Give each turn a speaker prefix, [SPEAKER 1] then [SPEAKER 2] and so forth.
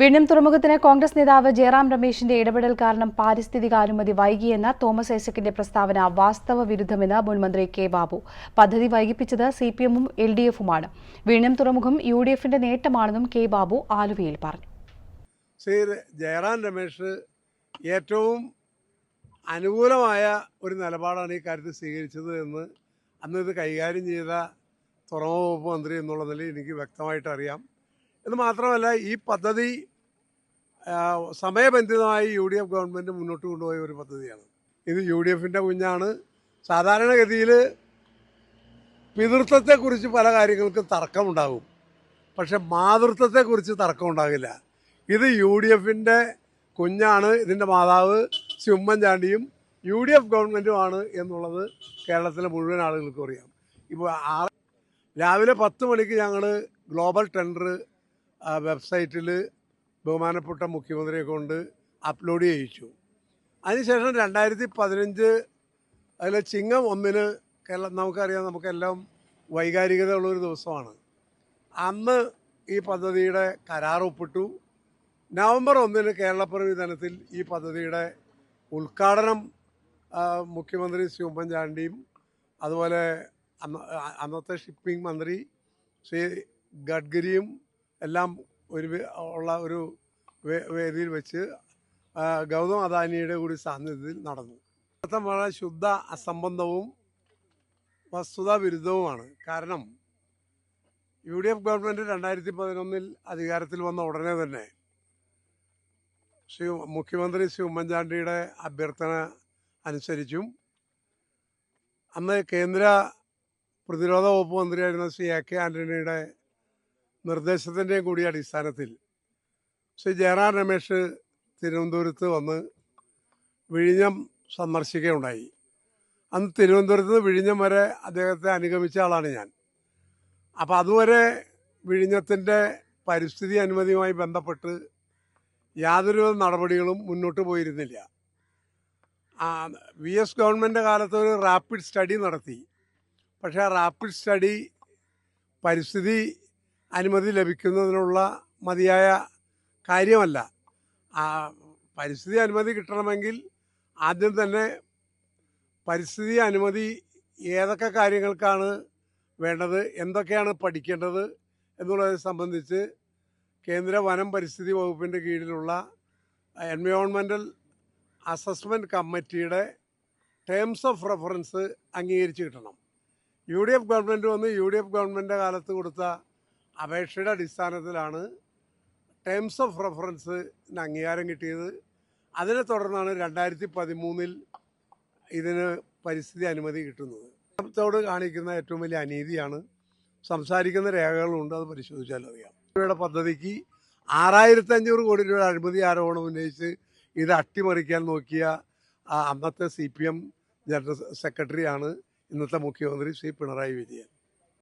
[SPEAKER 1] വീണ്ടും തുറമുഖത്തിന് കോൺഗ്രസ് നേതാവ് ജയറാം രമേശിന്റെ ഇടപെടൽ കാരണം പാരിസ്ഥിതിക അനുമതി വൈകിയെന്ന തോമസ് ഐസക്കിന്റെ പ്രസ്താവന വാസ്തവ വിരുദ്ധമെന്ന് മുൻമന്ത്രി കെ ബാബു. പദ്ധതി വൈകിപ്പിച്ചത് സി പി എമ്മും എൽ ഡി എഫുമാണ് വീണ്ടും തുറമുഖം യു ഡി എഫിന്റെ നേട്ടമാണെന്നും കെ ബാബു ആലുവയിൽ പറഞ്ഞു.
[SPEAKER 2] ശ്രീ ജയറാം രമേശ് ഏറ്റവും അനുകൂലമായ ഒരു നിലപാടാണ് ഈ കാര്യത്തിൽ സ്വീകരിച്ചത് എന്ന് അന്ന് ഇത് കൈകാര്യം ചെയ്ത തുറമുഖ വകുപ്പ് മന്ത്രി എന്നുള്ള നിലയിൽ എനിക്ക് വ്യക്തമായിട്ട് അറിയാം. എന്ന് മാത്രമല്ല ഈ പദ്ധതി സമയബന്ധിതമായി യു ഡി എഫ് ഗവൺമെന്റ് മുന്നോട്ട് കൊണ്ടുപോയ ഒരു പദ്ധതിയാണ്. ഇത് യു ഡി എഫിന്റെ കുഞ്ഞാണ്. സാധാരണഗതിയിൽ പിതൃത്വത്തെക്കുറിച്ച് പല കാര്യങ്ങൾക്കും തർക്കമുണ്ടാകും. പക്ഷെ മാതൃത്വത്തെക്കുറിച്ച് തർക്കമുണ്ടാകില്ല. ഇത് യു ഡി എഫിന്റെ കുഞ്ഞാണ് ഇതിന്റെ മാതാവ് ശ്രീ ഉമ്മൻചാണ്ടിയും യു ഡി എഫ് ഗവൺമെന്റുമാണ് എന്നുള്ളത് കേരളത്തിലെ മുഴുവൻ ആളുകൾക്കും അറിയാം. ഇപ്പോൾ രാവിലെ പത്ത് മണിക്ക് ഞങ്ങൾ ഗ്ലോബൽ ടെൻഡർ വെബ്സൈറ്റിൽ ബഹുമാനപ്പെട്ട മുഖ്യമന്ത്രിയെ കൊണ്ട് അപ്ലോഡ് ചെയ്യിച്ചു. അതിനുശേഷം രണ്ടായിരത്തി പതിനഞ്ച് അതിലെ ചിങ്ങം ഒന്നിന് കേരള നമുക്കറിയാം നമുക്കെല്ലാം വൈകാരികത ഉള്ളൊരു ദിവസമാണ്. അന്ന് ഈ പദ്ധതിയുടെ കരാർ ഒപ്പിട്ടു. നവംബർ ഒന്നിന് കേരളപ്പിറവി ദിനത്തിൽ ഈ പദ്ധതിയുടെ ഉദ്ഘാടനം മുഖ്യമന്ത്രി ശ്രീ ഉമ്മൻചാണ്ടിയും അതുപോലെ അന്ന അന്നത്തെ ഷിപ്പിംഗ് മന്ത്രി ശ്രീ ഗഡ്കരിയും എല്ലാം ഒരു ഉള്ള ഒരു വേദിയിൽ വെച്ച് ഗൗതം അദാനിയുടെ കൂടി സാന്നിധ്യത്തിൽ നടന്നു. അർത്ഥം വളരെ ശുദ്ധ അസംബന്ധവും വസ്തുതാ വിരുദ്ധവുമാണ്. കാരണം യു ഡി എഫ് ഗവൺമെന്റ് രണ്ടായിരത്തി പതിനൊന്നിൽ അധികാരത്തിൽ വന്ന ഉടനെ തന്നെ ശ്രീ മുഖ്യമന്ത്രി ശ്രീ ഉമ്മൻചാണ്ടിയുടെ അഭ്യർത്ഥന അനുസരിച്ചും അന്ന് കേന്ദ്ര പ്രതിരോധ വകുപ്പ് മന്ത്രിയായിരുന്ന ശ്രീ എ കെ ആന്റണിയുടെ നിർദ്ദേശത്തിന്റെയും കൂടി അടിസ്ഥാനത്തിൽ. ശ്രീ ജയറാം രമേശ് തിരുവനന്തപുരത്ത് വന്ന് വിഴിഞ്ഞം സന്ദർശിക്കുകയുണ്ടായി. അന്ന് തിരുവനന്തപുരത്ത് വിഴിഞ്ഞം വരെ അദ്ദേഹത്തെ അനുഗമിച്ച ആളാണ് ഞാൻ. അപ്പോൾ അതുവരെ വിഴിഞ്ഞത്തിന്റെ പരിസ്ഥിതി അനുമതിയുമായി ബന്ധപ്പെട്ട് യാതൊരു നടപടികളും മുന്നോട്ട് പോയിരുന്നില്ല. വി എസ് ഗവൺമെന്റ് കാലത്ത് ഒരു റാപ്പിഡ് സ്റ്റഡി നടത്തി. പക്ഷേ ആ റാപ്പിഡ് സ്റ്റഡി പരിസ്ഥിതി അനുമതി ലഭിക്കുന്നതിനുള്ള മതിയായ കാര്യമല്ല. പരിസ്ഥിതി അനുമതി കിട്ടണമെങ്കിൽ ആദ്യം തന്നെ പരിസ്ഥിതി അനുമതി ഏതൊക്കെ കാര്യങ്ങൾക്കാണ് വേണ്ടത് എന്തൊക്കെയാണ് പഠിക്കേണ്ടത് എന്നുള്ളതിനെ സംബന്ധിച്ച് കേന്ദ്ര വനം പരിസ്ഥിതി വകുപ്പിന്റെ കീഴിലുള്ള എൻവയോൺമെന്റൽ അസസ്മെന്റ് കമ്മിറ്റിയുടെ ടേംസ് ഓഫ് റെഫറൻസ് അംഗീകരിച്ച് കിട്ടണം. യു ഡി എഫ് ഗവൺമെന്റ് വന്ന് യു ഡി എഫ് ഗവൺമെന്റിന്റെ കാലത്ത് കൊടുത്ത അപേക്ഷയുടെ അടിസ്ഥാനത്തിലാണ് ടേംസ് ഓഫ് റെഫറൻസിന് അംഗീകാരം കിട്ടിയത്. അതിനെ തുടർന്നാണ് രണ്ടായിരത്തി പതിമൂന്നിൽ ഇതിന് പരിസ്ഥിതി അനുമതി കിട്ടുന്നത്. ത്തോട് കാണിക്കുന്ന ഏറ്റവും വലിയ അനീതിയാണ് സംസാരിക്കുന്ന രേഖകളുണ്ട് അത് പരിശോധിച്ചാൽ അറിയാം. രൂപയുടെ പദ്ധതിക്ക് ആറായിരത്തി അഞ്ഞൂറ് കോടി രൂപ അഴിമതി ആരോപണം ഉന്നയിച്ച് ഇത് അട്ടിമറിക്കാൻ നോക്കിയ അന്നത്തെ സി പി എം ജനറൽ സെക്രട്ടറിയാണ് ഇന്നത്തെ മുഖ്യമന്ത്രി ശ്രീ പിണറായി വിജയൻ.